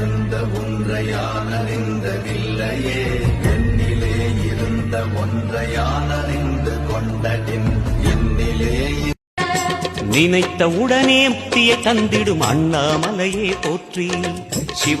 என்னிலே இருந்த ஒன்றையான அறிந்ததில்லையே என்னிலே இருந்த ஒன்றையானறிந்து கொண்டதின் என்னிலே நினைத்த உடனே முக்தியை தந்திடும் அண்ணாமலையே போற்றி.